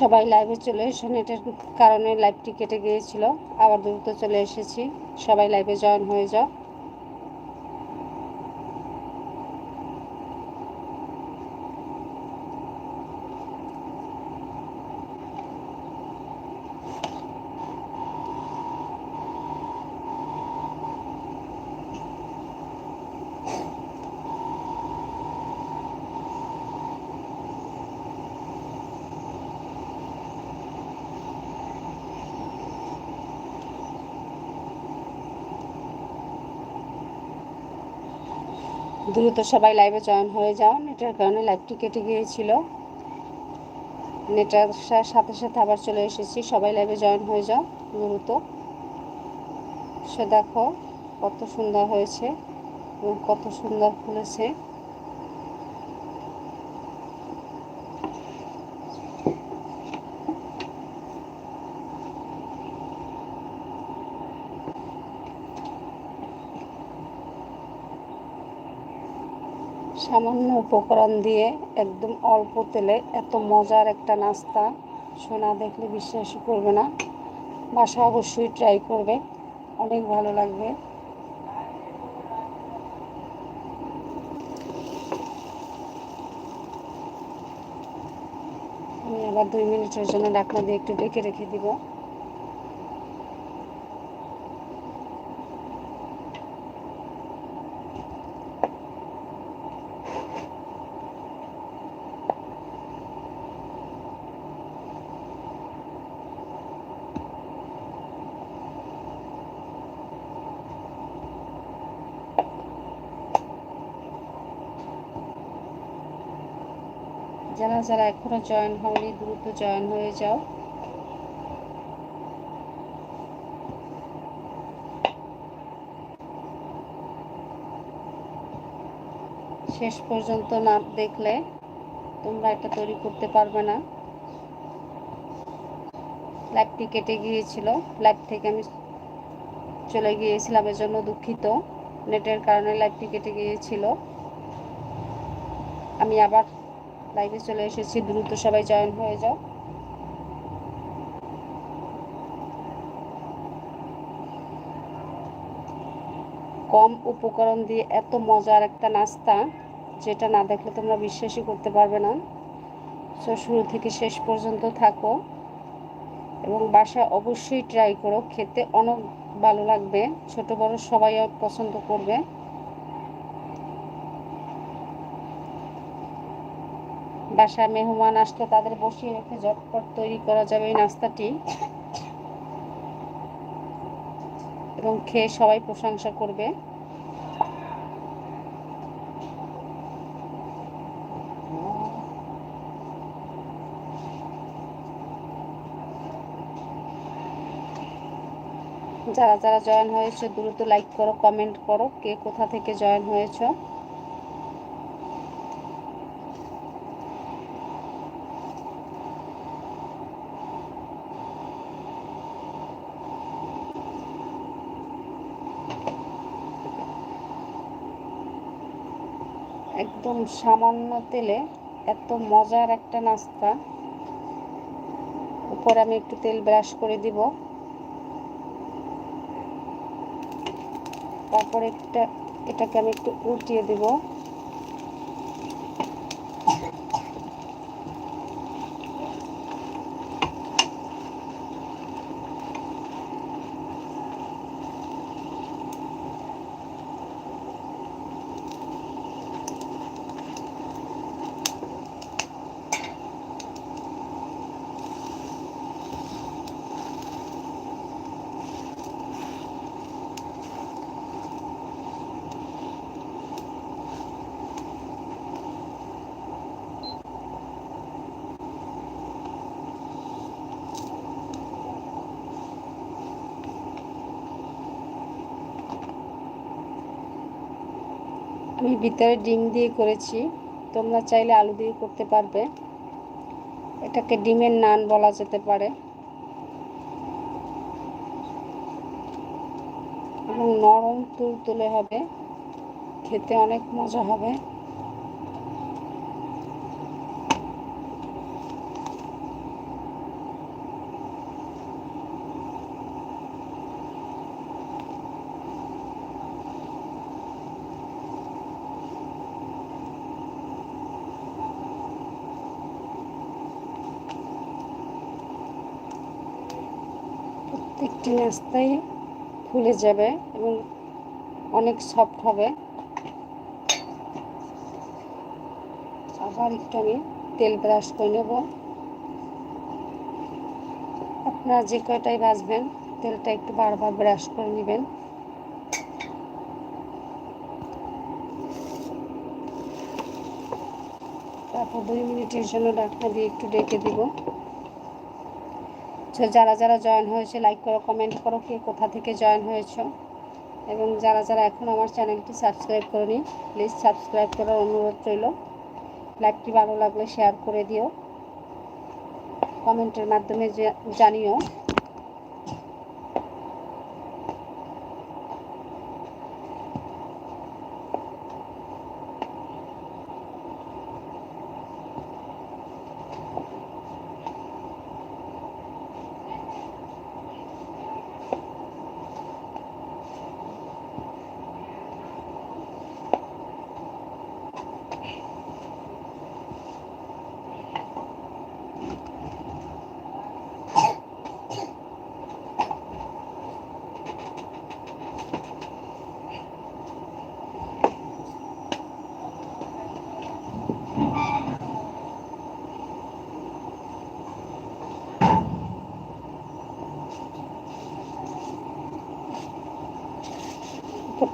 সবাই লাইভে চলে এসে। নেটের কারণে লাইভটি কেটে গিয়েছিল। আবার দ্রুত চলে এসেছি। সবাই লাইভে জয়েন হয়ে যাও। দ্রুত সবাই লাইভে জয়েন হয়ে যাও নেটের কারণে লাইভটি কেটে গিয়েছিল। নেটের সাথে সাথে আবার চলে এসেছি। সবাই লাইভে জয়েন হয়ে যাও, দ্রুত। সে দেখো কত সুন্দর হয়েছে এবং কত সুন্দর ফুলেছে সামান্য উপকরণ দিয়ে একদম অল্প তেলে এত মজার একটা নাস্তা সোনা দেখলে বিশ্বাসই করবে না। বাসা অবশ্যই ট্রাই করবে, অনেক ভালো লাগবে। আমি আবার দুই মিনিটের জন্য ডাকনা দিয়ে একটু ডেকে রেখে দিব। যারা যারা এখনও জয়েন হয়নি দ্রুত জয়েন হয়ে যাও। শেষ পর্যন্ত না দেখলে তোমরা এটা তৈরি করতে পারবে না। লাইভটি কেটে গিয়েছিল। লাইভ থেকে আমি চলে গিয়েছিলাম, এজন্য দুঃখিত। নেটের কারণে লাইভটি কেটে গিয়েছিল। আমি আবার লাইভে চলে এসেছি, দ্রুত সবাই জয়েন হয়ে যাও। কম উপকরণ দিয়ে এত মজার একটা নাস্তা, যেটা না দেখলে তোমরা বিশ্বাসই করতে পারবে না। সো শুরু থেকে শেষ পর্যন্ত থাকো এবং বাসা অবশ্যই ট্রাই করো, খেতে অনেক ভালো লাগবে, ছোট বড় সবাই পছন্দ করবে। বাসায় মেহমান আসলে তাদের বসিয়ে রেখে ঝটপট তৈরি করা যাবে এই নাস্তাটি। এবং খেয়ে সবাই প্রশংসা করবে। যারা যারা জয়েন হয়েছে, দ্রুত লাইক করো কমেন্ট করো, কে কোথা থেকে জয়েন হয়েছো। একদম সামান্য তেলে এত মজার একটা নাস্তা। উপরে আমি একটু তেল ব্রাশ করে দিব। তারপরে একটা, এটাকে আমি একটু উল্টিয়ে দিব। আমি ভিতরে ডিম দিয়ে করেছি। তোমরা চাইলে আলু দিয়ে করতে পারবে। এটাকে ডিমের নান বলা যেতে পারে। এবং নরম তুলতুলে হবে। খেতে অনেক মজা হবে। প্রত্যেকটি নাস্তাই ফুলে যাবে এবং অনেক সফট হবে। আবার একটু আমি তেল ব্রাশ করে নেব। আপনারা যে কয়টাই বাঁচবেন, তেলটা একটু বারবার ব্রাশ করে নেবেন। তারপর দুই মিনিটের জন্য ডাকনা দিয়ে একটু ডেকে দিব। তো যারা যারা জয়েন হয়েছে লাইক করো কমেন্ট করো কে কোথা থেকে জয়েন হয়েছ। এবং যারা যারা এখন আমার চ্যানেলটি সাবস্ক্রাইব করনি প্লিজ সাবস্ক্রাইব করার অনুরোধ রইল। লাইভটি ভালো লাগলে শেয়ার করে দিও। কমেন্টের মাধ্যমে জানিও।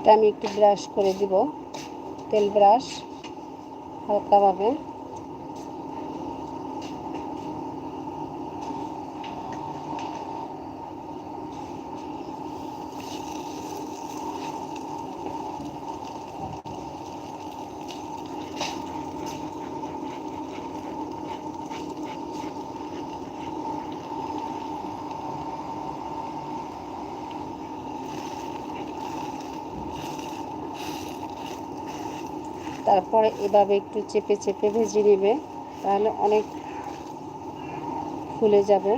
উপরটা আমি একটু ব্রাশ করে দিব তেল ব্রাশ হালকাভাবে। তারপরে এভাবে একটু চেপে চেপে ভেজে নেবে তাহলে অনেক ফুলে যাবে।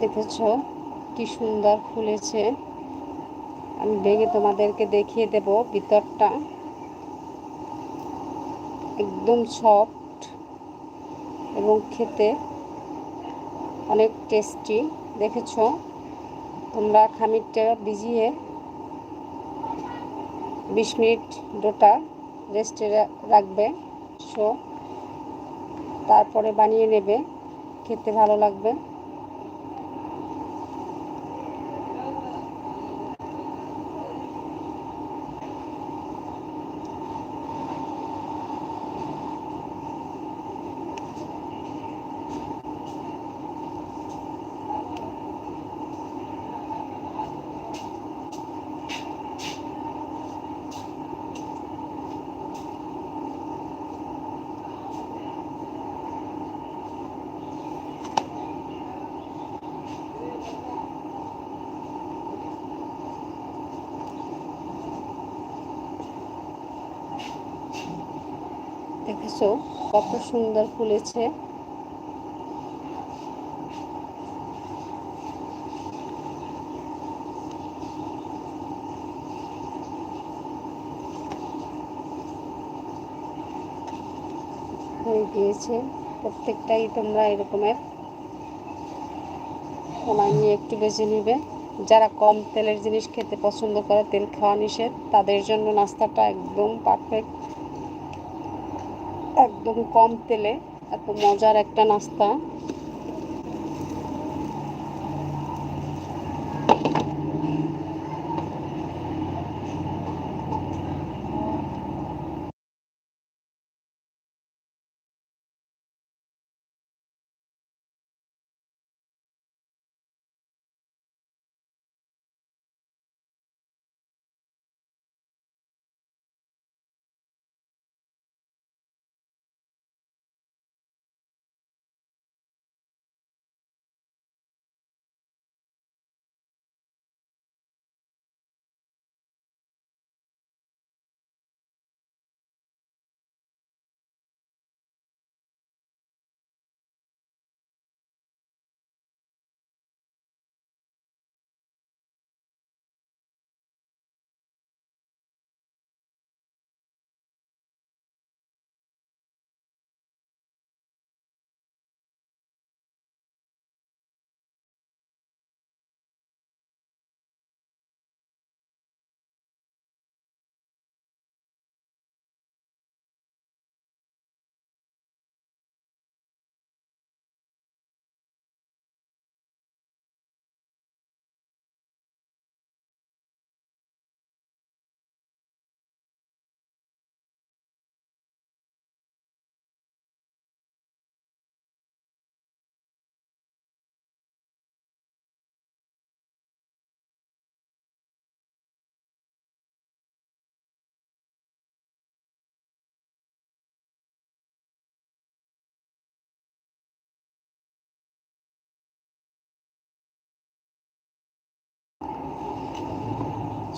দেখেছ? কি সুন্দর ফুলেছে। আমি ভেঙে তোমাদেরকে দেখিয়ে দেব ভিতরটা। একদম সফট এবং খেতে অনেক টেস্টি। দেখেছ? তোমরা খামিরটা ভিজিয়ে বিশ মিনিট ডোটা রেস্টে রাখবে। সো, তারপরে বানিয়ে নেবে। খেতে ভালো লাগবে। দেখেছ? কত সুন্দর ফুলেছে। হয়ে গিয়েছে প্রত্যেকটাই তোমরা এরকমের সময় নিয়ে একটু বেজে নেবে। যারা কম তেলের জিনিস খেতে পছন্দ করে, তেল খাওয়া নিষেধ, তাদের জন্য নাস্তাটা একদম পারফেক্ট একদম কম তেলে এত মজার একটা নাস্তা।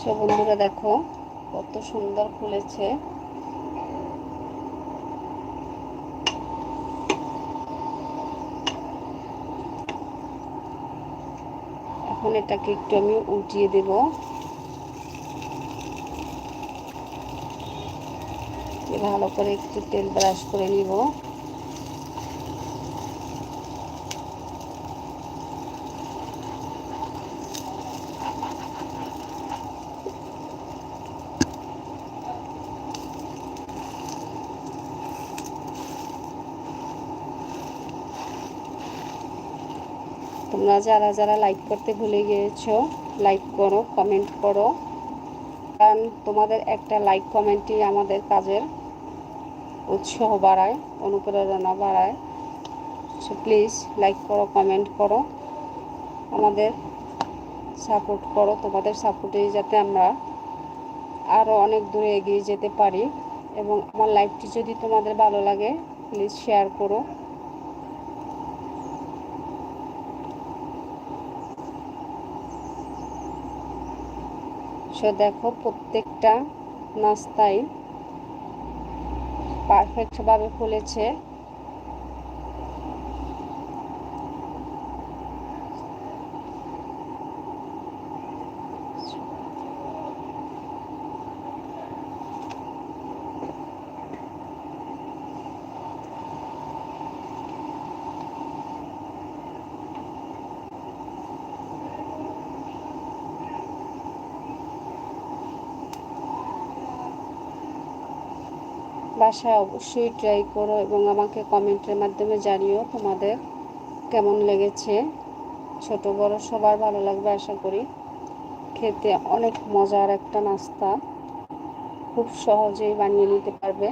সো বন্ধুরা দেখো, কত সুন্দর ফুলেছে এখন এটাকে একটু আমি উঠিয়ে দেব। ভালো করে একটু তেল ব্রাশ করে নিব। তোমরা যারা যারা লাইক করতে ভুলে গিয়েছো লাইক করো কমেন্ট করো। কারণ তোমাদের একটা লাইক কমেন্টই আমাদের কাজের উৎসাহ বাড়ায়, অনুপ্রেরণা বাড়ায়। সো প্লিজ লাইক করো কমেন্ট করো। আমাদের সাপোর্ট করো, তোমাদের সাপোর্টেই যাতে আমরা আরও অনেক দূরে এগিয়ে যেতে পারি। এবং আমার লাইফটি যদি তোমাদের ভালো লাগে প্লিজ শেয়ার করো। সো দেখো প্রত্যেকটা নাস্তাই পারফেক্টভাবে ফুলেছে। বাসায় অবশ্যই ট্রাই করো এবং আমাকে কমেন্টের মাধ্যমে জানিও তোমাদের কেমন লেগেছে। ছোট বড় সবার ভালো লাগবে আশা করি। খেতে অনেক মজার একটা নাস্তা। খুব সহজেই বানিয়ে নিতে পারবে।